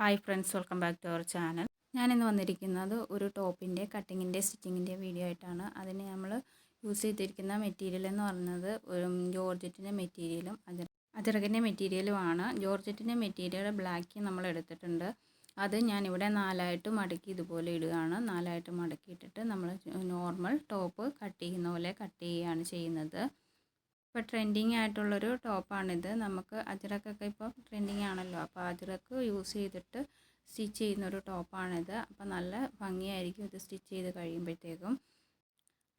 Hi friends welcome back to our channel ഞാനിന്ന് വന്നിരിക്കുന്നത് ഒരു ടോപ്പിന്റെ കട്ടിങ്ങിന്റെ സ്റ്റിച്ചിങ്ങിന്റെ വീഡിയോ ആയിട്ടാണ്. അതിന് നമ്മൾ യൂസ് ചെയ്തിരിക്കുന്ന മെറ്റീരിയൽ എന്ന് പറഞ്ഞത് ജോർജറ്റിന്റെ മെറ്റീരിയലും അതിറകിന്റെ മെറ്റീരിയലുമാണ് ജോർജറ്റിന്റെ മെറ്റീരിയൽ ബ്ലാക്ക് നമ്മൾ എടുത്തിട്ടുണ്ട്. അത് ഞാനിവിടെ നാലായിട്ട് മടക്കി ഇതുപോലെ ഇടുകയാണ്. നാലായിട്ട് മടക്കിയിട്ടിട്ട് നമ്മൾ നോർമൽ ടോപ്പ് കട്ട് ചെയ്യുന്ന പോലെ കട്ട് ചെയ്യുകയാണ് ചെയ്യുന്നത്. ഇപ്പോൾ ട്രെൻഡിങ് ആയിട്ടുള്ളൊരു ടോപ്പാണിത് നമുക്ക് അജ്രക്കൊക്കെ ഇപ്പോൾ ട്രെൻഡിങ് ആണല്ലോ. അപ്പോൾ അജ്രക്ക് യൂസ് ചെയ്തിട്ട് സ്റ്റിച്ച് ചെയ്യുന്നൊരു ടോപ്പാണിത് അപ്പോൾ നല്ല ഭംഗിയായിരിക്കും ഇത് സ്റ്റിച്ച് ചെയ്ത് കഴിയുമ്പോഴത്തേക്കും.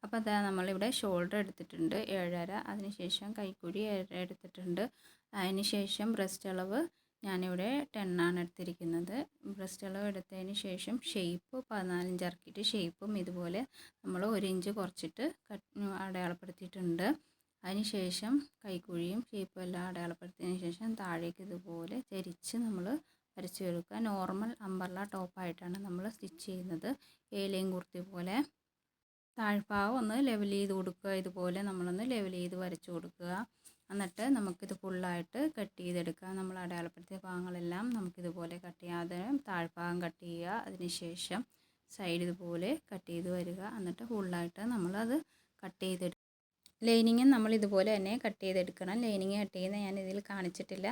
അപ്പോൾ അതാ നമ്മളിവിടെ ഷോൾഡർ എടുത്തിട്ടുണ്ട് ഏഴര. അതിനുശേഷം കൈക്കുഴി എടുത്തിട്ടുണ്ട്. അതിനുശേഷം ബ്രസ്റ്റ് അളവ് ഞാനിവിടെ ടെണ്ണാണ് എടുത്തിരിക്കുന്നത്. ബ്രസ്റ്റ് അളവ് എടുത്തതിന് ശേഷം ഷേപ്പ് പതിനാലിഞ്ച് ഇറക്കിയിട്ട് ഷേപ്പും ഇതുപോലെ നമ്മൾ ഒരു ഇഞ്ച് കുറച്ചിട്ട് കട്ട് അടയാളപ്പെടുത്തിയിട്ടുണ്ട്. അതിനുശേഷം കൈക്കുഴിയും ഷേപ്പും എല്ലാം അടയാളപ്പെടുത്തിയതിന് ശേഷം താഴേക്ക് ഇതുപോലെ ചരിച്ച് നമ്മൾ വരച്ച് കൊടുക്കുക നോർമൽ അമ്പർല ടോപ്പായിട്ടാണ് നമ്മൾ സ്റ്റിച്ച് ചെയ്യുന്നത്. ഏലയും കുർത്തി പോലെ താഴ്ഭാഗം ഒന്ന് ലെവൽ ചെയ്ത് കൊടുക്കുക. ഇതുപോലെ നമ്മളൊന്ന് ലെവൽ ചെയ്ത് വരച്ച് കൊടുക്കുക. എന്നിട്ട് നമുക്കിത് ഫുള്ളായിട്ട് കട്ട് ചെയ്തെടുക്കുക. നമ്മൾ അടയാളപ്പെടുത്തിയ ഭാഗങ്ങളെല്ലാം നമുക്കിതുപോലെ കട്ട് ചെയ്യാതെ താഴ്ഭാഗം കട്ട് ചെയ്യുക. അതിനുശേഷം സൈഡ് ഇതുപോലെ കട്ട് ചെയ്ത് വരിക. എന്നിട്ട് ഫുള്ളായിട്ട് നമ്മളത് കട്ട് ചെയ്തെടുക്കുക ലൈനിങ്ങും നമ്മൾ ഇതുപോലെ തന്നെ കട്ട് ചെയ്തെടുക്കണം. ലൈനിങ് കട്ട് ചെയ്യുന്ന ഞാൻ ഇതിൽ കാണിച്ചിട്ടില്ല.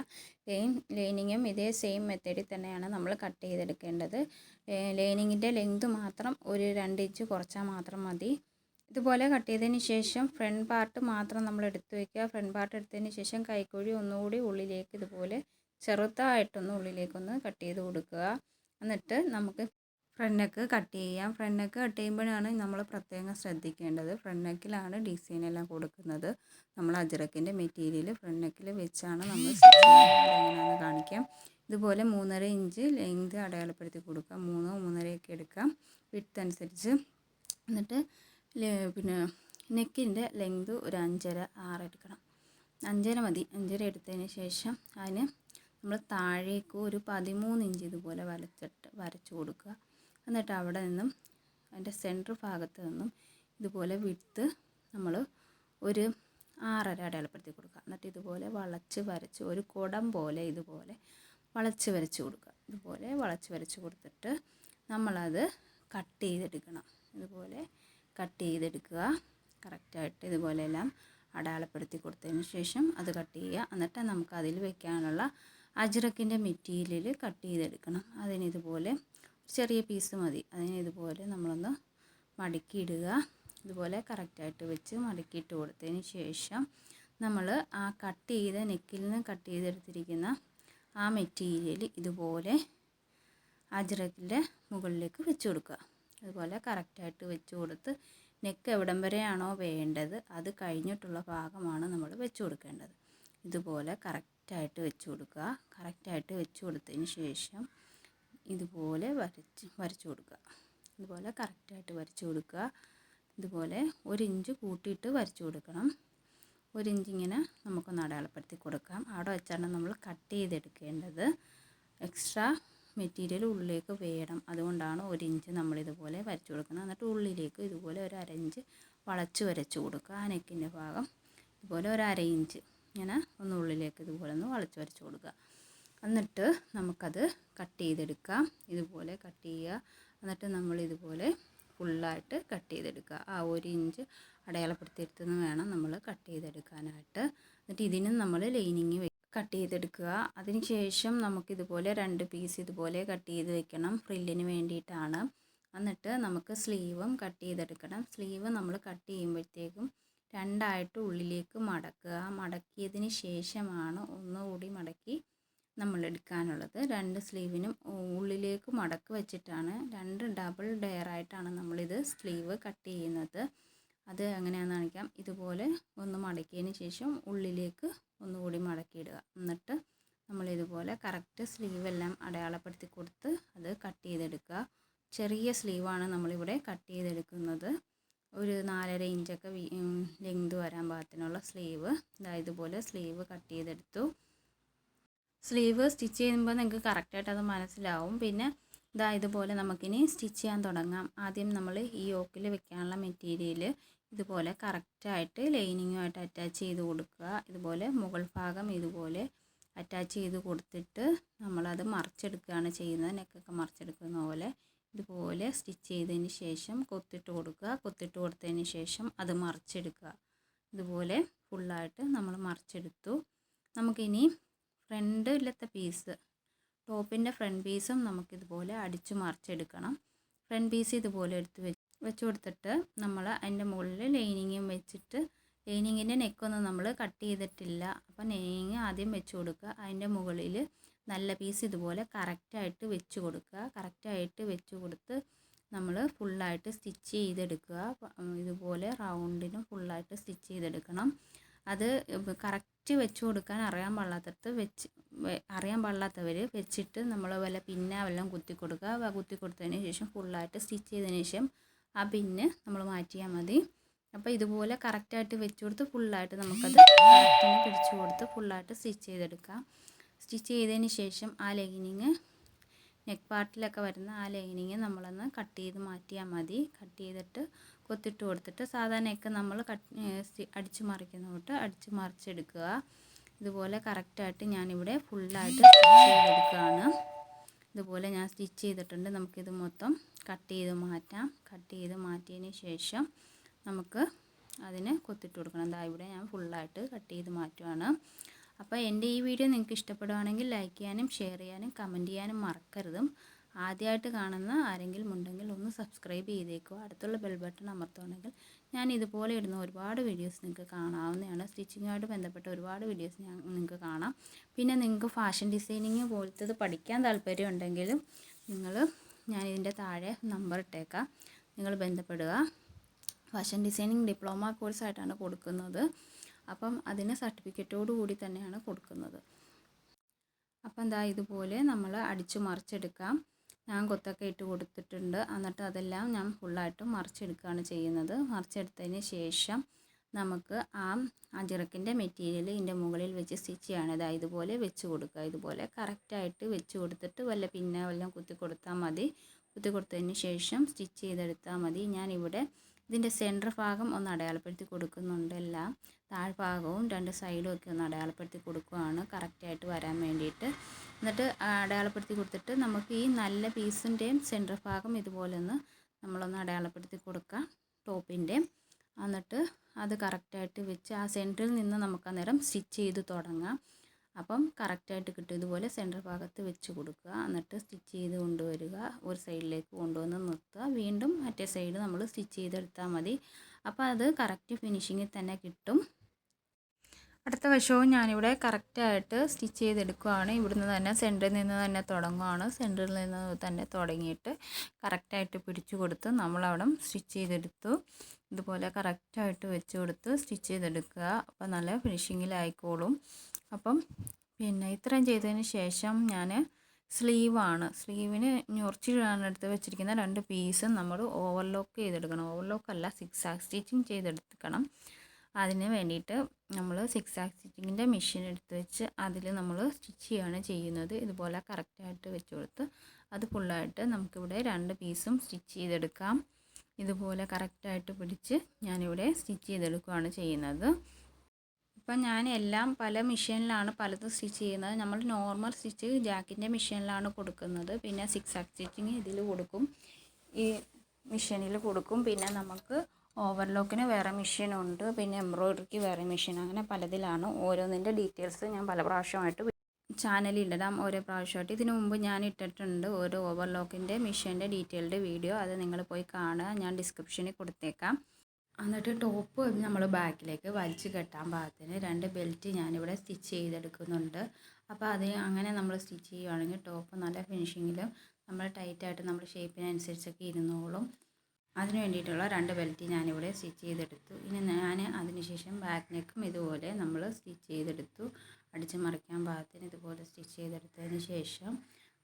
ലൈൻ ലൈനിങ്ങും ഇതേ സെയിം മെത്തേഡിൽ തന്നെയാണ് നമ്മൾ കട്ട് ചെയ്തെടുക്കേണ്ടത്. ലൈനിങ്ങിന്റെ ലെങ്ത് മാത്രം ഒരു രണ്ട് ഇഞ്ച് കുറച്ചാൽ മാത്രം മതി. ഇതുപോലെ കട്ട് ചെയ്തതിന് ശേഷം ഫ്രണ്ട് പാർട്ട് മാത്രം നമ്മൾ എടുത്തു വയ്ക്കുക. ഫ്രണ്ട് പാർട്ട് എടുത്തതിന് ശേഷം കൈക്കുഴി ഒന്നുകൂടി ഉള്ളിലേക്ക് ഇതുപോലെ ചെറുതായിട്ടൊന്ന് ഉള്ളിലേക്കൊന്ന് കട്ട് ചെയ്ത് കൊടുക്കുക. എന്നിട്ട് നമുക്ക് ഫ്രണ്ട് നെക്ക് കട്ട് ചെയ്യാം. ഫ്രണ്ട് നെക്ക് കട്ട് ചെയ്യുമ്പോഴാണ് നമ്മൾ പ്രത്യേകം ശ്രദ്ധിക്കേണ്ടത്. ഫ്രണ്ട് നെക്കിലാണ് ഡിസൈൻ എല്ലാം കൊടുക്കുന്നത്. നമ്മൾ അജറക്കിന്റെ മെറ്റീരിയൽ ഫ്രണ്ട് നെക്കിൽ വെച്ചാണ് നമ്മൾ എങ്ങനെയാണെന്ന് കാണിക്കാം. ഇതുപോലെ മൂന്നര ഇഞ്ച് ലെങ്ത് അടയാളപ്പെടുത്തി കൊടുക്കാം മൂന്നോ മൂന്നരയൊക്കെ എടുക്കാം. വിട്ട് അനുസരിച്ച്. എന്നിട്ട് പിന്നെ നെക്കിന്റെ ലെങ്ത് ഒരു അഞ്ചര ആറ് എടുക്കണം. അഞ്ചര മതി. അഞ്ചര എടുത്തതിന് ശേഷം അതിന് നമ്മൾ താഴേക്ക് ഒരു പതിമൂന്ന് ഇഞ്ച് ഇതുപോലെ വരച്ചിട്ട് വരച്ചു കൊടുക്കുക. എന്നിട്ട് അവിടെ നിന്നും അതിന്റെ സെന്റർ ഭാഗത്ത് നിന്നും ഇതുപോലെ വിട്ട് നമ്മൾ ഒരു ആറര അടയാളപ്പെടുത്തി കൊടുക്കുക. എന്നിട്ട് ഇതുപോലെ വളച്ച് വരച്ച് ഒരു കുടം പോലെ ഇതുപോലെ വളച്ച് വരച്ച് കൊടുക്കുക. ഇതുപോലെ വളച്ച് വരച്ച് കൊടുത്തിട്ട് നമ്മളത് കട്ട് ചെയ്തെടുക്കണം. ഇതുപോലെ കട്ട് ചെയ്തെടുക്കുക. കറക്റ്റായിട്ട് ഇതുപോലെ എല്ലാം അടയാളപ്പെടുത്തി കൊടുത്തതിന് ശേഷം അത് കട്ട് ചെയ്യുക. എന്നിട്ട് നമുക്ക് അതിൽ വെക്കാനുള്ള അജ്രക്കിന്റെ മെറ്റീരിയൽ കട്ട് ചെയ്തെടുക്കണം. അതിനിതുപോലെ ചെറിയ പീസ് മതി. അതിന് ഇതുപോലെ നമ്മളൊന്ന് മടക്കിയിടുക. ഇതുപോലെ കറക്റ്റായിട്ട് വെച്ച് മടക്കിയിട്ട് കൊടുത്തതിന് ശേഷം നമ്മൾ ആ കട്ട് ചെയ്ത നെക്കിൽ നിന്ന് കട്ട് ചെയ്തെടുത്തിരിക്കുന്ന ആ മെറ്റീരിയൽ ഇതുപോലെ അജ്രക്കിന്റെ മുകളിലേക്ക് വെച്ച് കൊടുക്കുക. അതുപോലെ കറക്റ്റായിട്ട് വെച്ച് കൊടുത്ത് നെക്ക് എവിടം വരെയാണോ വേണ്ടത് അത് കഴിഞ്ഞിട്ടുള്ള ഭാഗമാണ് നമ്മൾ വെച്ച് കൊടുക്കേണ്ടത്. ഇതുപോലെ കറക്റ്റായിട്ട് വെച്ച് കൊടുക്കുക. കറക്റ്റായിട്ട് വെച്ച് കൊടുത്തതിന് ശേഷം ഇതുപോലെ വരച്ച് വരച്ച് കൊടുക്കുക. ഇതുപോലെ കറക്റ്റായിട്ട് വരച്ച് കൊടുക്കുക. ഇതുപോലെ ഒരു ഇഞ്ച് കൂട്ടിയിട്ട് വരച്ച് കൊടുക്കണം. ഒരു ഇഞ്ച് ഇങ്ങനെ നമുക്കൊന്ന് അടയാളപ്പെടുത്തി കൊടുക്കാം. അവിടെ വെച്ചാണ് നമ്മൾ കട്ട് ചെയ്തെടുക്കേണ്ടത്. എക്സ്ട്രാ മെറ്റീരിയൽ ഉള്ളിലേക്ക് വേണം. അതുകൊണ്ടാണ് ഒരു ഇഞ്ച് നമ്മളിതുപോലെ വരച്ച് കൊടുക്കുന്നത്. എന്നിട്ട് ഉള്ളിലേക്ക് ഇതുപോലെ ഒരു ഇഞ്ച് വളച്ച് വരച്ച് കൊടുക്കുക. ആ നെക്കിന്റെ ഭാഗം. ഇതുപോലെ ഒരു ഇഞ്ച് ഇങ്ങനെ ഒന്ന് ഉള്ളിലേക്ക് ഇതുപോലെ ഒന്ന് വളച്ച് വരച്ച് കൊടുക്കുക. എന്നിട്ട് നമുക്കത് കട്ട് ചെയ്തെടുക്കാം. ഇതുപോലെ കട്ട് ചെയ്യുക. എന്നിട്ട് നമ്മൾ ഇതുപോലെ ഫുള്ളായിട്ട് കട്ട് ചെയ്തെടുക്കുക. ആ ഒരു ഇഞ്ച് അടയാളപ്പെടുത്തിയെടുത്തുനിന്ന് വേണം നമ്മൾ കട്ട് ചെയ്തെടുക്കാനായിട്ട്. എന്നിട്ട് ഇതിനും നമ്മൾ ലൈനിങ് കട്ട് ചെയ്തെടുക്കുക. അതിനുശേഷം നമുക്കിതുപോലെ രണ്ട് പീസ് ഇതുപോലെ കട്ട് ചെയ്ത് വെക്കണം. ഫ്രില്ലിന് വേണ്ടിയിട്ടാണ്. എന്നിട്ട് നമുക്ക് സ്ലീവും കട്ട് ചെയ്തെടുക്കണം. സ്ലീവ് നമ്മൾ കട്ട് ചെയ്യുമ്പോഴത്തേക്കും രണ്ടായിട്ട് ഉള്ളിലേക്ക് മടക്കുക. മടക്കിയതിന് ശേഷമാണ് ഒന്നുകൂടി മടക്കി നമ്മൾ എടുക്കാനുള്ളത് രണ്ട് സ്ലീവിനും ഉള്ളിലേക്ക് മടക്ക് വെച്ചിട്ടാണ്. രണ്ട് ഡബിൾ ഡെയർ ആയിട്ടാണ് നമ്മളിത് സ്ലീവ് കട്ട് ചെയ്യുന്നത്. അത് എങ്ങനെയാണെന്ന് കാണിക്കാം. ഇതുപോലെ ഒന്ന് മടക്കിയതിന് ശേഷം ഉള്ളിലേക്ക് ഒന്നുകൂടി മടക്കിയിടുക. എന്നിട്ട് നമ്മളിതുപോലെ കറക്റ്റ് സ്ലീവെല്ലാം അടയാളപ്പെടുത്തി കൊടുത്ത് അത് കട്ട് ചെയ്തെടുക്കുക. ചെറിയ സ്ലീവാണ് നമ്മളിവിടെ കട്ട് ചെയ്തെടുക്കുന്നത്. ഒരു നാലര ഇഞ്ചൊക്കെ ലെങ്ത് വരാൻ പാകത്തിനുള്ള സ്ലീവ്. ഇതാ ഇതുപോലെ സ്ലീവ് കട്ട് ചെയ്തെടുത്തു. സ്ലീവ് സ്റ്റിച്ച് ചെയ്യുമ്പോൾ നിങ്ങൾക്ക് കറക്റ്റായിട്ട് അത് മനസ്സിലാവും. പിന്നെ ഇതാ ഇതുപോലെ നമുക്കിനി സ്റ്റിച്ച് ചെയ്യാൻ തുടങ്ങാം. ആദ്യം നമ്മൾ ഈ യോക്കിൽ വെക്കാനുള്ള മെറ്റീരിയൽ ഇതുപോലെ കറക്റ്റായിട്ട് ലൈനിങ്ങുമായിട്ട് അറ്റാച്ച് ചെയ്ത് കൊടുക്കുക. ഇതുപോലെ മുകൾ ഭാഗം ഇതുപോലെ അറ്റാച്ച് ചെയ്ത് കൊടുത്തിട്ട് നമ്മളത് മറിച്ചെടുക്കുകയാണ് ചെയ്യുന്നത്. നെക്കൊക്കെ മറിച്ചെടുക്കുന്ന പോലെ ഇതുപോലെ സ്റ്റിച്ച് ചെയ്തതിന് ശേഷം കൊത്തിട്ട് കൊടുക്കുക. കൊത്തിട്ട് കൊടുത്തതിന് ശേഷം അത് മറിച്ചെടുക്കുക. ഇതുപോലെ ഫുള്ളായിട്ട് നമ്മൾ മറിച്ചെടുത്തു. നമുക്കിനി ഫ്രണ്ടിലത്തെ പീസ് ടോപ്പിന്റെ ഫ്രണ്ട് പീസും നമുക്കിതുപോലെ അടിച്ചു മറിച്ചെടുക്കണം ഫ്രണ്ട് പീസ് ഇതുപോലെ എടുത്ത് വെച്ച് വെച്ച് കൊടുത്തിട്ട് നമ്മൾ അതിന്റെ മുകളിൽ ലൈനിങ്ങും വെച്ചിട്ട് ലൈനിങ്ങിന്റെ നെക്കൊന്നും നമ്മൾ കട്ട് ചെയ്തിട്ടില്ല. അപ്പം ലൈനിങ് ആദ്യം വെച്ച് കൊടുക്കുക. അതിന്റെ മുകളിൽ നല്ല പീസ് ഇതുപോലെ കറക്റ്റായിട്ട് വെച്ച് കൊടുക്കുക. കറക്റ്റായിട്ട് വെച്ച് കൊടുത്ത് നമ്മൾ ഫുള്ളായിട്ട് സ്റ്റിച്ച് ചെയ്തെടുക്കുക. ഇതുപോലെ റൗണ്ടിനും ഫുള്ളായിട്ട് സ്റ്റിച്ച് ചെയ്തെടുക്കണം. അത് കറക്റ്റ് വെച്ച് കൊടുക്കാൻ അറിയാൻ പാടില്ലാത്തടത്ത് വെച്ച് അറിയാൻ പാടില്ലാത്തവർ വെച്ചിട്ട് നമ്മൾ വല്ല പിന്നെ വല്ലതും കുത്തി കൊടുക്കുക. കുത്തി കൊടുത്തതിന് ശേഷം ഫുള്ളായിട്ട് സ്റ്റിച്ച് ചെയ്തതിന് ശേഷം ആ പിന്ന് നമ്മൾ മാറ്റിയാൽ മതി. അപ്പോൾ ഇതുപോലെ കറക്റ്റായിട്ട് വെച്ച് കൊടുത്ത് ഫുള്ളായിട്ട് നമുക്കത് പിടിച്ചു കൊടുത്ത് ഫുള്ളായിട്ട് സ്റ്റിച്ച് ചെയ്തെടുക്കാം. സ്റ്റിച്ച് ചെയ്തതിന് ശേഷം ആ ലൈനിങ് നെക്ക് പാർട്ടിലൊക്കെ വരുന്ന ആ ലൈനിങ് നമ്മളൊന്ന് കട്ട് ചെയ്ത് മാറ്റിയാൽ മതി. കട്ട് ചെയ്തിട്ട് കൊത്തിട്ട് കൊടുത്തിട്ട് സാധാരണയൊക്കെ നമ്മൾ കട്ട് അടിച്ചു മറിക്കുന്ന തൊട്ട് അടിച്ച് മറിച്ചെടുക്കുക. ഇതുപോലെ കറക്റ്റായിട്ട് ഞാനിവിടെ ഫുള്ളായിട്ട് സ്റ്റിച്ച് ചെയ്തെടുക്കുകയാണ്. ഇതുപോലെ ഞാൻ സ്റ്റിച്ച് ചെയ്തിട്ടുണ്ട്. നമുക്കിത് മൊത്തം കട്ട് ചെയ്ത് മാറ്റാം. കട്ട് ചെയ്ത് മാറ്റിയതിന് ശേഷം നമുക്ക് അതിന് കൊത്തിട്ട് കൊടുക്കണം. എന്താ ഇവിടെ ഞാൻ ഫുള്ളായിട്ട് കട്ട് ചെയ്ത് മാറ്റുവാണ്. അപ്പോൾ എന്റെ ഈ വീഡിയോ നിങ്ങൾക്ക് ഇഷ്ടപ്പെടുകയാണെങ്കിൽ ലൈക്ക് ചെയ്യാനും ഷെയർ ചെയ്യാനും കമന്റ് ചെയ്യാനും മറക്കരുതും. ആദ്യമായിട്ട് കാണുന്ന ആരെങ്കിലും ഉണ്ടെങ്കിൽ ഒന്ന് സബ്സ്ക്രൈബ് ചെയ്തേക്കുക. അടുത്തുള്ള ബെൽ ബട്ടൺ അമർത്തുകയാണെങ്കിൽ ഞാൻ ഇതുപോലെ ഇടുന്ന ഒരുപാട് വീഡിയോസ് നിങ്ങൾക്ക് കാണാവുന്നതാണ്. സ്റ്റിച്ചിങ്ങുമായിട്ട് ബന്ധപ്പെട്ട ഒരുപാട് വീഡിയോസ് ഞാൻ നിങ്ങൾക്ക് കാണാം. പിന്നെ നിങ്ങൾക്ക് ഫാഷൻ ഡിസൈനിങ് പോലത്തത് പഠിക്കാൻ താല്പര്യം ഉണ്ടെങ്കിലും നിങ്ങൾ ഞാൻ ഇതിന്റെ താഴെ നമ്പർ ഇട്ടേക്കാം. നിങ്ങൾ ബന്ധപ്പെടുക. ഫാഷൻ ഡിസൈനിങ് ഡിപ്ലോമ കോഴ്സായിട്ടാണ് കൊടുക്കുന്നത്. അപ്പം അതിന് സർട്ടിഫിക്കറ്റോടു കൂടി തന്നെയാണ് കൊടുക്കുന്നത്. അപ്പം എന്താ ഇതുപോലെ നമ്മൾ അടിച്ചു മറിച്ചെടുക്കാം. ഞാൻ കൊത്തൊക്കെ ഇട്ട് കൊടുത്തിട്ടുണ്ട്. എന്നിട്ട് അതെല്ലാം ഞാൻ ഫുള്ളായിട്ട് മറിച്ചെടുക്കുകയാണ് ചെയ്യുന്നത്. മറിച്ചെടുത്തതിന് ശേഷം നമുക്ക് ആ അജിറക്കിന്റെ മെറ്റീരിയൽ ഇതിന്റെ മുകളിൽ വെച്ച് സ്റ്റിച്ച് ചെയ്യാണ്. ഇതാ ഇതുപോലെ വെച്ച് കൊടുക്കുക. ഇതുപോലെ കറക്റ്റായിട്ട് വെച്ച് കൊടുത്തിട്ട് വല്ല പിന്നെ വല്ലതും കുത്തി കൊടുത്താൽ മതി. കുത്തി കൊടുത്തതിന് ശേഷം സ്റ്റിച്ച് ചെയ്തെടുത്താൽ മതി. ഇവിടെ ഇതിന്റെ സെന്റർ ഭാഗം ഒന്ന് അടയാളപ്പെടുത്തി കൊടുക്കുന്നുണ്ട് എല്ലാം. താഴ്ഭാഗവും രണ്ട് സൈഡും ഒക്കെ ഒന്ന് അടയാളപ്പെടുത്തി കൊടുക്കുകയാണ് കറക്റ്റായിട്ട് വരാൻ വേണ്ടിയിട്ട്. എന്നിട്ട് അടയാളപ്പെടുത്തി കൊടുത്തിട്ട് നമുക്ക് ഈ നല്ല പീസിന്റെയും സെന്റർ ഭാഗം ഇതുപോലെ ഒന്ന് നമ്മളൊന്ന് അടയാളപ്പെടുത്തി കൊടുക്കുക ടോപ്പിന്റെ എന്നിട്ട് അത് കറക്റ്റായിട്ട് വെച്ച് ആ സെന്ററിൽ നിന്ന് നമുക്ക് അന്നേരം സ്റ്റിച്ച് ചെയ്ത് തുടങ്ങാം. അപ്പം കറക്റ്റായിട്ട് കിട്ടും ഇതുപോലെ സെന്റർ ഭാഗത്ത് വെച്ച് കൊടുക്കുക. എന്നിട്ട് സ്റ്റിച്ച് ചെയ്ത് കൊണ്ടുവരിക. ഒരു സൈഡിലേക്ക് കൊണ്ടുവന്ന് നിർത്തുക. വീണ്ടും മറ്റേ സൈഡ് നമ്മൾ സ്റ്റിച്ച് ചെയ്തെടുത്താൽ മതി. അപ്പോൾ അത് കറക്റ്റ് ഫിനിഷിങ്ങിൽ തന്നെ കിട്ടും. അടുത്ത വശവും ഞാനിവിടെ കറക്റ്റായിട്ട് സ്റ്റിച്ച് ചെയ്തെടുക്കുകയാണ് ഇവിടുന്ന് തന്നെ സെന്ററിൽ നിന്ന് തന്നെ തുടങ്ങുകയാണ് സെന്ററിൽ നിന്ന് തന്നെ തുടങ്ങിയിട്ട് കറക്റ്റായിട്ട് പിടിച്ചു കൊടുത്ത് നമ്മളവിടെ സ്റ്റിച്ച് ചെയ്തെടുത്തു. ഇതുപോലെ കറക്റ്റായിട്ട് വെച്ച് കൊടുത്ത് സ്റ്റിച്ച് ചെയ്തെടുക്കുക. അപ്പോൾ നല്ല ഫിനിഷിങ്ങിലായിക്കോളും അപ്പം പിന്നെ ഇത്രയും ചെയ്തതിന് ശേഷം ഞാൻ സ്ലീവാണ്. സ്ലീവിന് ഞൊറിച്ചിടാണ് എടുത്ത് വെച്ചിരിക്കുന്ന രണ്ട് പീസും നമ്മൾ ഓവർലോക്ക് ചെയ്തെടുക്കണം. ഓവർലോക്ക് അല്ല സിക്സ് ആക്ക് സ്റ്റിച്ചിങ് ചെയ്തെടുക്കണം. അതിന് വേണ്ടിയിട്ട് നമ്മൾ സിക്സ് ആക്സ് സ്റ്റിച്ചിങ്ങിന്റെ മെഷീൻ എടുത്ത് വെച്ച് അതിൽ നമ്മൾ സ്റ്റിച്ച് ചെയ്യുകയാണ് ചെയ്യുന്നത്. ഇതുപോലെ കറക്റ്റായിട്ട് വെച്ച് കൊടുത്ത് അത് ഫുള്ളായിട്ട് നമുക്കിവിടെ രണ്ട് പീസും സ്റ്റിച്ച് ചെയ്തെടുക്കാം. ഇതുപോലെ കറക്റ്റായിട്ട് പിടിച്ച് ഞാനിവിടെ സ്റ്റിച്ച് ചെയ്തെടുക്കുകയാണ് ചെയ്യുന്നത്. ഇപ്പം ഞാൻ എല്ലാം പല മെഷീനിലാണ് പലതും സ്റ്റിച്ച് ചെയ്യുന്നത്. നമ്മൾ നോർമൽ സ്റ്റിച്ച് ജാക്കിന്റെ മെഷീനിലാണ് കൊടുക്കുന്നത്. പിന്നെ സിക്സ് ആക്സ് സ്റ്റിച്ചിങ് ഇതിൽ കൊടുക്കും. ഈ മെഷീനിൽ കൊടുക്കും. പിന്നെ നമുക്ക് ഓവർലോക്കിന് വേറെ മെഷീനുണ്ട്. പിന്നെ എംബ്രോയ്ഡറിക്ക് വേറെ മെഷീൻ. അങ്ങനെ പലതിലാണ്. ഓരോന്നിന്റെ ഡീറ്റെയിൽസ് ഞാൻ പല പ്രാവശ്യമായിട്ട് ചാനലിൽ ഇടാം. ഓരോ പ്രാവശ്യമായിട്ട്. ഇതിനു മുമ്പ് ഞാൻ ഇട്ടിട്ടുണ്ട് ഓരോ ഓവർലോക്കിന്റെ മെഷീന്റെ ഡീറ്റെയിൽഡ് വീഡിയോ. അത് നിങ്ങൾ പോയി കാണുക. ഞാൻ ഡിസ്ക്രിപ്ഷനിൽ കൊടുത്തേക്കാം. എന്നിട്ട് ടോപ്പ് നമ്മൾ ബാക്കിലേക്ക് വലിച്ച് കെട്ടാൻ പാകത്തിന് രണ്ട് ബെൽറ്റ് ഞാനിവിടെ സ്റ്റിച്ച് ചെയ്തെടുക്കുന്നുണ്ട്. അപ്പോൾ അത് അങ്ങനെ നമ്മൾ സ്റ്റിച്ച് ചെയ്യുകയാണെങ്കിൽ ടോപ്പ് നല്ല ഫിനിഷിങ്ങിലും നമ്മൾ ടൈറ്റായിട്ട് നമ്മൾ ഷേപ്പിനനുസരിച്ചൊക്കെ ഇരുന്നോളും. അതിന് വേണ്ടിയിട്ടുള്ള രണ്ട് ബെൽറ്റ് ഞാനിവിടെ സ്റ്റിച്ച് ചെയ്തെടുത്തു. ഇനി ഞാൻ അതിനുശേഷം ബാക്ക് നെക്കും ഇതുപോലെ നമ്മൾ സ്റ്റിച്ച് ചെയ്തെടുത്തു. അടിച്ച് മറിക്കാൻ പാകത്തിന് ഇതുപോലെ സ്റ്റിച്ച് ചെയ്തെടുത്തതിന് ശേഷം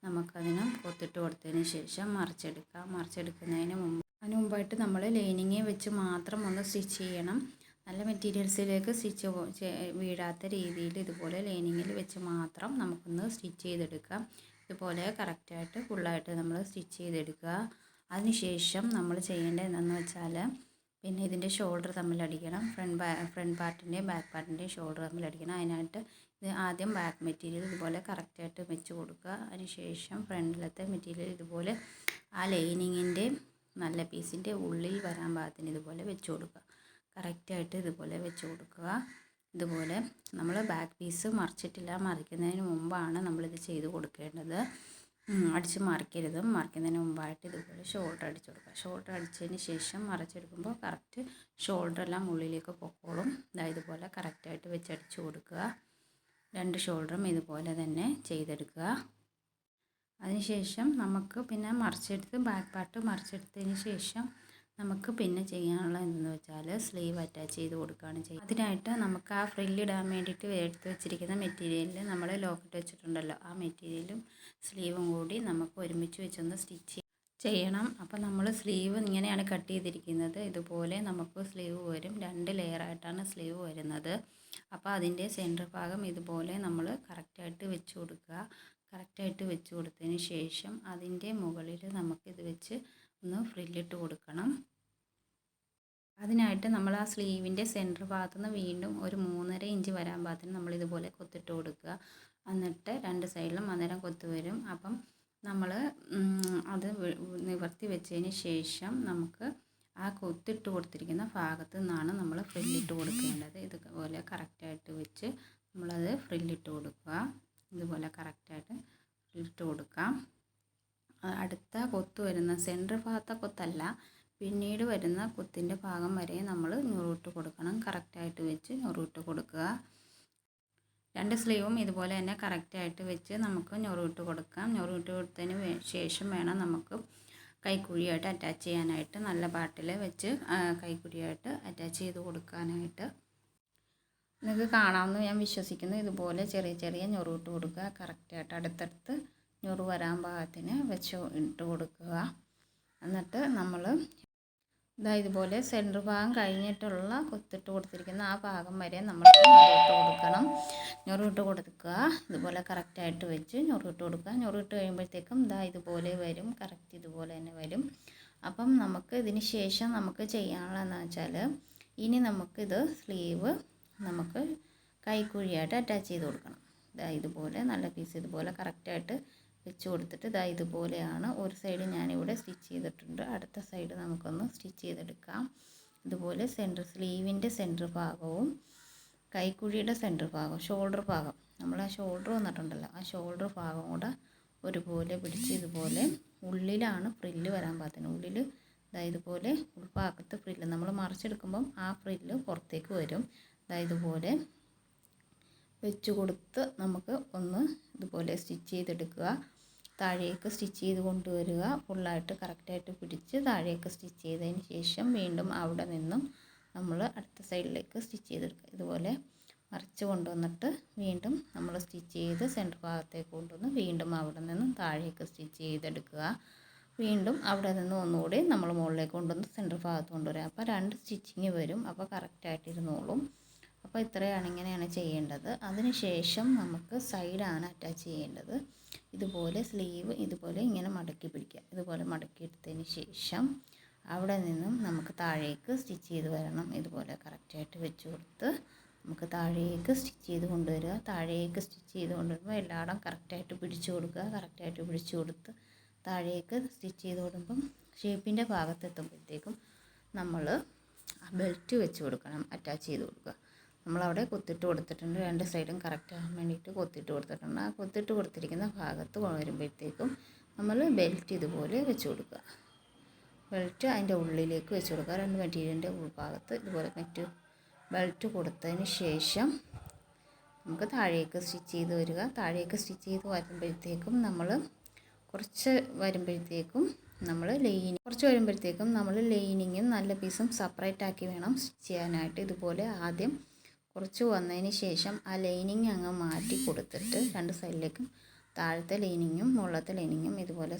നമുക്കതിന് കൊത്തിട്ട് കൊടുത്തതിന് ശേഷം മറിച്ചെടുക്കാം. മറിച്ചെടുക്കുന്നതിന് മുമ്പ് അതിന് മുമ്പായിട്ട് നമ്മൾ ലൈനിങ് വെച്ച് മാത്രം ഒന്ന് സ്റ്റിച്ച് ചെയ്യണം. നല്ല മെറ്റീരിയൽസിലേക്ക് സ്റ്റിച്ച് വീഴാത്ത രീതിയിൽ ഇതുപോലെ ലൈനിങ്ങിൽ വെച്ച് മാത്രം നമുക്കൊന്ന് സ്റ്റിച്ച് ചെയ്തെടുക്കാം. ഇതുപോലെ കറക്റ്റായിട്ട് ഫുള്ളായിട്ട് നമ്മൾ സ്റ്റിച്ച് ചെയ്തെടുക്കുക. അതിനുശേഷം നമ്മൾ ചെയ്യേണ്ടത് എന്താണെന്ന് വെച്ചാൽ പിന്നെ ഇതിന്റെ ഷോൾഡർ തമ്മിൽ അടിക്കണം. ഫ്രണ്ട് ബാ ഫ്രണ്ട് പാർട്ടിന്റെയും ബാക്ക് പാർട്ടിന്റെയും ഷോൾഡർ തമ്മിൽ അടിക്കണം. അതിനായിട്ട് ഇത് ആദ്യം ബാക്ക് മെറ്റീരിയൽ ഇതുപോലെ കറക്റ്റായിട്ട് വെച്ച് കൊടുക്കുക. അതിനുശേഷം ഫ്രണ്ടിലത്തെ മെറ്റീരിയൽ ഇതുപോലെ ആ ലൈനിങ്ങിന്റെ നല്ല പീസിന്റെ ഉള്ളിൽ വരാൻ പാകത്തിന് ഇതുപോലെ വെച്ച് കൊടുക്കുക. കറക്റ്റായിട്ട് ഇതുപോലെ വെച്ച് കൊടുക്കുക. ഇതുപോലെ നമ്മൾ ബാക്ക് പീസ് മറിച്ചിട്ടില്ല. മറിക്കുന്നതിന് മുമ്പാണ് നമ്മളിത് ചെയ്ത് കൊടുക്കേണ്ടത്. അടിച്ച് മറിക്കരുത്. മറിക്കുന്നതിന് മുമ്പായിട്ട് ഇതുപോലെ ഷോൾഡർ അടിച്ച് കൊടുക്കുക. ഷോൾഡർ അടിച്ചതിന് ശേഷം മറിച്ചെടുക്കുമ്പോൾ കറക്റ്റ് ഷോൾഡർ എല്ലാം ഉള്ളിലേക്ക് പൊക്കോളും. ഇതാ ഇതുപോലെ കറക്റ്റായിട്ട് വെച്ച് അടിച്ച് കൊടുക്കുക. രണ്ട് ഷോൾഡറും ഇതുപോലെ തന്നെ ചെയ്തെടുക്കുക. അതിനുശേഷം നമുക്ക് പിന്നെ മറിച്ചെടുത്ത് ബാക്ക് പാർട്ട് മറിച്ചെടുത്തതിന് ശേഷം നമുക്ക് പിന്നെ ചെയ്യാനുള്ള എന്തെന്ന് വെച്ചാൽ സ്ലീവ് അറ്റാച്ച് ചെയ്ത് കൊടുക്കുകയാണ് ചെയ്യുക. അതിനായിട്ട് നമുക്ക് ആ ഫ്രില്ലിടാൻ വേണ്ടിയിട്ട് എടുത്ത് വെച്ചിരിക്കുന്ന മെറ്റീരിയലിൽ നമ്മൾ ലോക്കറ്റ് വെച്ചിട്ടുണ്ടല്ലോ. ആ മെറ്റീരിയലും സ്ലീവും കൂടി നമുക്ക് ഒരുമിച്ച് വെച്ചൊന്ന് സ്റ്റിച്ച് ചെയ്യണം. അപ്പോൾ നമ്മൾ സ്ലീവ് ഇങ്ങനെയാണ് കട്ട് ചെയ്തിരിക്കുന്നത്. ഇതുപോലെ നമുക്ക് സ്ലീവ് വരും. രണ്ട് ലെയറായിട്ടാണ് സ്ലീവ് വരുന്നത്. അപ്പോൾ അതിന്റെ സെന്റർ ഭാഗം ഇതുപോലെ നമ്മൾ കറക്റ്റായിട്ട് വെച്ച് കൊടുക്കുക. കറക്റ്റായിട്ട് വെച്ച് കൊടുത്തതിന് ശേഷം അതിന്റെ മുകളിൽ നമുക്കിത് വെച്ച് ഒന്ന് ഫ്രില്ലിട്ട് കൊടുക്കണം. അതിനായിട്ട് നമ്മൾ ആ സ്ലീവിന്റെ സെന്റർ ഭാഗത്തു നിന്ന് വീണ്ടും ഒരു മൂന്നര ഇഞ്ച് വരാൻ പാകത്തിന് നമ്മൾ ഇതുപോലെ കൊത്തിട്ട് കൊടുക്കുക. എന്നിട്ട് രണ്ട് സൈഡിലും അന്നേരം കൊത്തു വരും. അപ്പം നമ്മൾ അത് നിവർത്തി വെച്ചതിന് ശേഷം നമുക്ക് ആ കൊത്തിട്ട് കൊടുത്തിരിക്കുന്ന ഭാഗത്തു നിന്നാണ് നമ്മൾ ഫ്രില്ലിട്ട് കൊടുക്കേണ്ടത്. ഇതുപോലെ കറക്റ്റായിട്ട് വെച്ച് നമ്മളത് ഫ്രില്ലിട്ട് കൊടുക്കുക. ഇതുപോലെ കറക്റ്റായിട്ട് ഫ്രില്ലിട്ട് കൊടുക്കാം. അടുത്ത കൊത്ത് വരുന്ന സെന്റർ ഭാഗത്തെ കൊത്തല്ല പിന്നീട് വരുന്ന കൊത്തിന്റെ ഭാഗം വരെ നമ്മൾ ഞൊറൂട്ട് കൊടുക്കണം. കറക്റ്റായിട്ട് വെച്ച് ഞൊറൂട്ട് കൊടുക്കുക. രണ്ട് സ്ലീവും ഇതുപോലെ തന്നെ കറക്റ്റായിട്ട് വെച്ച് നമുക്ക് ഞൊറൂട്ട് കൊടുക്കാം. ഞൊറൂട്ട് കൊടുത്തതിന് ശേഷം വേണം നമുക്ക് കൈക്കുഴിയായിട്ട് അറ്റാച്ച് ചെയ്യാനായിട്ട്. നല്ല പാട്ടിൽ വെച്ച് കൈക്കുഴിയായിട്ട് അറ്റാച്ച് ചെയ്ത് കൊടുക്കാനായിട്ട്. നിങ്ങൾക്ക് കാണാമെന്ന് ഞാൻ വിശ്വസിക്കുന്നു. ഇതുപോലെ ചെറിയ ചെറിയ ഞൊറൂട്ട് കൊടുക്കുക. കറക്റ്റായിട്ട് അടുത്തടുത്ത് ഞൊറു വരാൻ പാകത്തിന് വെച്ച് ഇട്ട് കൊടുക്കുക. എന്നിട്ട് നമ്മൾ ഇതാ ഇതുപോലെ സെന്റർ ഭാഗം കഴിഞ്ഞിട്ടുള്ള കൊത്തിട്ട് കൊടുത്തിരിക്കുന്ന ആ ഭാഗം വരെ നമ്മൾ ഞൊറിട്ട് കൊടുക്കണം. ഞൊറിട്ട് കൊടുക്കുക. ഇതുപോലെ കറക്റ്റായിട്ട് വെച്ച് ഞൊറിട്ട് കൊടുക്കുക. ഞൊറിട്ട് കഴിയുമ്പോഴത്തേക്കും ഇതാ ഇതുപോലെ വരും. കറക്റ്റ് ഇതുപോലെ തന്നെ വരും. അപ്പം നമുക്ക് ഇതിന് ശേഷം നമുക്ക് ചെയ്യാനുള്ളതെന്ന് വെച്ചാൽ ഇനി നമുക്കിത് സ്ലീവ് നമുക്ക് കൈക്കുഴിയായിട്ട് അറ്റാച്ച് ചെയ്ത് കൊടുക്കണം. ഇതാ ഇതുപോലെ നല്ല പീസ് ഇതുപോലെ കറക്റ്റായിട്ട് വെച്ച് കൊടുത്തിട്ട് ഇതാ ഇതുപോലെയാണ്. ഒരു സൈഡ് ഞാനിവിടെ സ്റ്റിച്ച് ചെയ്തിട്ടുണ്ട്. അടുത്ത സൈഡ് നമുക്കൊന്ന് സ്റ്റിച്ച് ചെയ്തെടുക്കാം. ഇതുപോലെ സെന്റർ സ്ലീവിന്റെ സെന്റർ ഭാഗവും കൈക്കുഴിയുടെ സെന്റർ ഭാഗം ഷോൾഡർ ഭാഗം. നമ്മൾ ആ ഷോൾഡർ വന്നിട്ടുണ്ടല്ലോ. ആ ഷോൾഡർ ഭാഗം കൂടെ ഒരുപോലെ പിടിച്ച് ഇതുപോലെ ഉള്ളിലാണ് ഫ്രില്ല് വരാൻ പാകത്തിന്. ഉള്ളിൽ ഇതാ ഇതുപോലെ ഉൾഭാഗത്ത് ഫ്രില്ല് നമ്മൾ മറിച്ചെടുക്കുമ്പം ആ ഫ്രില്ല് പുറത്തേക്ക് വരും. ഇതാ ഇതുപോലെ വെച്ച് കൊടുത്ത് നമുക്ക് ഒന്ന് ഇതുപോലെ സ്റ്റിച്ച് ചെയ്തെടുക്കുക. താഴേക്ക് സ്റ്റിച്ച് ചെയ്ത് കൊണ്ടുവരിക. ഫുള്ളായിട്ട് കറക്റ്റായിട്ട് പിടിച്ച് താഴേക്ക് സ്റ്റിച്ച് ചെയ്തതിന് ശേഷം വീണ്ടും അവിടെ നിന്നും നമ്മൾ അടുത്ത സൈഡിലേക്ക് സ്റ്റിച്ച് ചെയ്തെടുക്കുക. ഇതുപോലെ മറിച്ച് കൊണ്ടുവന്നിട്ട് വീണ്ടും നമ്മൾ സ്റ്റിച്ച് ചെയ്ത് സെന്റർ ഭാഗത്തേക്ക് കൊണ്ടുവന്ന് വീണ്ടും അവിടെ നിന്നും താഴേക്ക് സ്റ്റിച്ച് ചെയ്തെടുക്കുക. വീണ്ടും അവിടെ നിന്ന് ഒന്നുകൂടി നമ്മൾ മുകളിലേക്ക് കൊണ്ടുവന്ന് സെന്റർ ഭാഗത്ത് കൊണ്ടുവരിക. അപ്പോൾ രണ്ട് സ്റ്റിച്ചിങ് വരും. അപ്പോൾ കറക്റ്റായിട്ട് ഇരുന്നോളും. അപ്പോൾ ഇത്രയാണ് ഇങ്ങനെയാണ് ചെയ്യേണ്ടത്. അതിനുശേഷം നമുക്ക് സൈഡാണ് അറ്റാച്ച് ചെയ്യേണ്ടത്. ഇതുപോലെ സ്ലീവ് ഇതുപോലെ ഇങ്ങനെ മടക്കി പിടിക്കുക. ഇതുപോലെ മടക്കി എടുത്തതിന് ശേഷം അവിടെ നിന്നും നമുക്ക് താഴേക്ക് സ്റ്റിച്ച് ചെയ്ത് വരണം. ഇതുപോലെ കറക്റ്റായിട്ട് വെച്ച് കൊടുത്ത് നമുക്ക് താഴേക്ക് സ്റ്റിച്ച് ചെയ്ത് കൊണ്ടുവരിക. താഴേക്ക് സ്റ്റിച്ച് ചെയ്ത് കൊണ്ടുവരുമ്പോൾ എല്ലായിടം കറക്റ്റായിട്ട് പിടിച്ചു കൊടുക്കുക. കറക്റ്റായിട്ട് പിടിച്ചു കൊടുത്ത് താഴേക്ക് സ്റ്റിച്ച് ചെയ്ത് കൊടുക്കുമ്പം ഷേപ്പിന്റെ ഭാഗത്തെത്തുമ്പോഴത്തേക്കും നമ്മൾ ബെൽറ്റ് വെച്ച് കൊടുക്കണം. അറ്റാച്ച് ചെയ്ത് കൊടുക്കുക. നമ്മളവിടെ കൊത്തിട്ട് കൊടുത്തിട്ടുണ്ട്. രണ്ട് സൈഡും കറക്റ്റ് ആകാൻ വേണ്ടിയിട്ട് കൊത്തിട്ട് കൊടുത്തിട്ടുണ്ട്. ആ കൊത്തിട്ട് കൊടുത്തിരിക്കുന്ന ഭാഗത്ത് വരുമ്പോഴത്തേക്കും നമ്മൾ ബെൽറ്റ് ഇതുപോലെ വെച്ച് കൊടുക്കുക. ബെൽറ്റ് അതിന്റെ ഉള്ളിലേക്ക് വെച്ച് കൊടുക്കുക. രണ്ട് മെറ്റീരിയലിന്റെ ഉൾഭാഗത്ത് ഇതുപോലെ മറ്റ് ബെൽറ്റ് കൊടുത്തതിന് ശേഷം നമുക്ക് താഴേക്ക് സ്റ്റിച്ച് ചെയ്ത് വരിക. താഴേക്ക് സ്റ്റിച്ച് ചെയ്ത് വരുമ്പോഴത്തേക്കും നമ്മൾ കുറച്ച് വരുമ്പോഴത്തേക്കും നമ്മൾ ലൈനിങ് കുറച്ച് വരുമ്പോഴത്തേക്കും നമ്മൾ ലൈനിങ്ങും നല്ല പീസും സെപ്പറേറ്റ് ആക്കി വേണം സ്റ്റിച്ച് ചെയ്യാനായിട്ട്. ഇതുപോലെ ആദ്യം കുറച്ച് വന്നതിന് ശേഷം ആ ലൈനിങ് അങ്ങ് മാറ്റി കൊടുത്തിട്ട് രണ്ട് സൈഡിലേക്കും താഴത്തെ ലൈനിങ്ങും മുകളിലത്തെ ലൈനിങ്ങും ഇതുപോലെ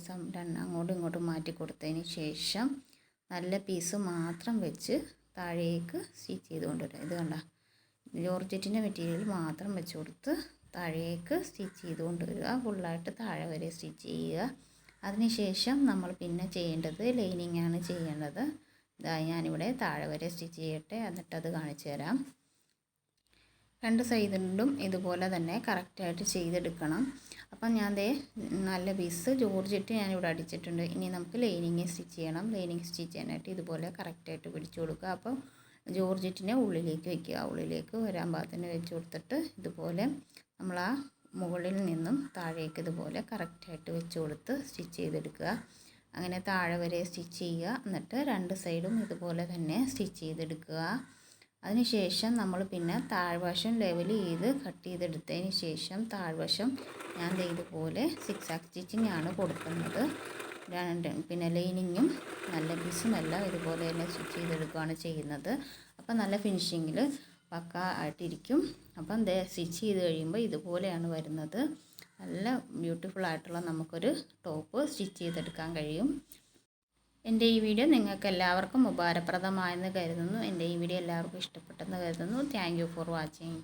അങ്ങോട്ടും ഇങ്ങോട്ടും മാറ്റി കൊടുത്തതിന് ശേഷം നല്ല പീസ് മാത്രം വെച്ച് താഴേക്ക് സ്റ്റിച്ച് ചെയ്ത് കൊണ്ടുവരിക ഇത് കണ്ട? ജോർജറ്റിന്റെ മെറ്റീരിയൽ മാത്രം വെച്ച് കൊടുത്ത് താഴേക്ക് സ്റ്റിച്ച് ചെയ്ത് കൊണ്ടുവരിക. ഫുള്ളായിട്ട് താഴെ വരെ സ്റ്റിച്ച് ചെയ്യുക. അതിനുശേഷം നമ്മൾ പിന്നെ ചെയ്യേണ്ടത് ലൈനിങ്ങാണ് ചെയ്യേണ്ടത്. ഇതാ ഞാനിവിടെ താഴെ വരെ സ്റ്റിച്ച് ചെയ്യട്ടെ. എന്നിട്ടത് കാണിച്ചു തരാം. രണ്ട് സൈഡിലും ഇതുപോലെ തന്നെ കറക്റ്റായിട്ട് ചെയ്തെടുക്കണം. അപ്പം ഞാൻ ദേ നല്ല പീസ് ജോർജിട്ട് ഞാനിവിടെ അടിച്ചിട്ടുണ്ട്. ഇനി നമുക്ക് ലൈനിങ് സ്റ്റിച്ച് ചെയ്യണം. ലൈനിങ് സ്റ്റിച്ച് ചെയ്യാനായിട്ട് ഇതുപോലെ കറക്റ്റായിട്ട് പിടിച്ചു കൊടുക്കുക. അപ്പോൾ ജോർജിറ്റിനെ ഉള്ളിലേക്ക് വയ്ക്കുക ഉള്ളിലേക്ക് വരാൻ പാകത്തിന് വെച്ച് കൊടുത്തിട്ട് ഇതുപോലെ നമ്മൾ ആ മുകളിൽ നിന്നും താഴേക്ക് ഇതുപോലെ കറക്റ്റായിട്ട് വെച്ച് കൊടുത്ത് സ്റ്റിച്ച് ചെയ്തെടുക്കുക. അങ്ങനെ താഴെ വരെ സ്റ്റിച്ച് ചെയ്യുക. എന്നിട്ട് രണ്ട് സൈഡും ഇതുപോലെ തന്നെ സ്റ്റിച്ച് ചെയ്തെടുക്കുക. അതിനുശേഷം നമ്മൾ പിന്നെ താഴ്വശം ലെവൽ ചെയ്ത് കട്ട് ചെയ്തെടുത്തതിന് ശേഷം താഴ്വശം ഞാൻ ഇതുപോലെ സിക്സ് ആക്ക് സ്റ്റിച്ചിങ് ആണ് കൊടുക്കുന്നത്. രണ്ട് പിന്നെ ലൈനിങ്ങും നല്ല പീസും നല്ല ഇതുപോലെ തന്നെ സ്റ്റിച്ച് ചെയ്തെടുക്കുകയാണ് ചെയ്യുന്നത്. അപ്പം നല്ല ഫിനിഷിങ്ങിൽ പക്ക ആയിട്ടിരിക്കും. അപ്പം ദേ സ്റ്റിച്ച് ചെയ്ത് കഴിയുമ്പോൾ ഇതുപോലെയാണ് വരുന്നത്. നല്ല ബ്യൂട്ടിഫുൾ ആയിട്ടുള്ള നമുക്കൊരു ടോപ്പ് സ്റ്റിച്ച് ചെയ്തെടുക്കാൻ കഴിയും. എന്റെ ഈ വീഡിയോ നിങ്ങൾക്ക് എല്ലാവർക്കും ഉപകാരപ്രദമായെന്ന് കരുതുന്നു. എന്റെ ഈ വീഡിയോ എല്ലാവർക്കും ഇഷ്ടപ്പെട്ടെന്ന് കരുതുന്നു. Thank for watching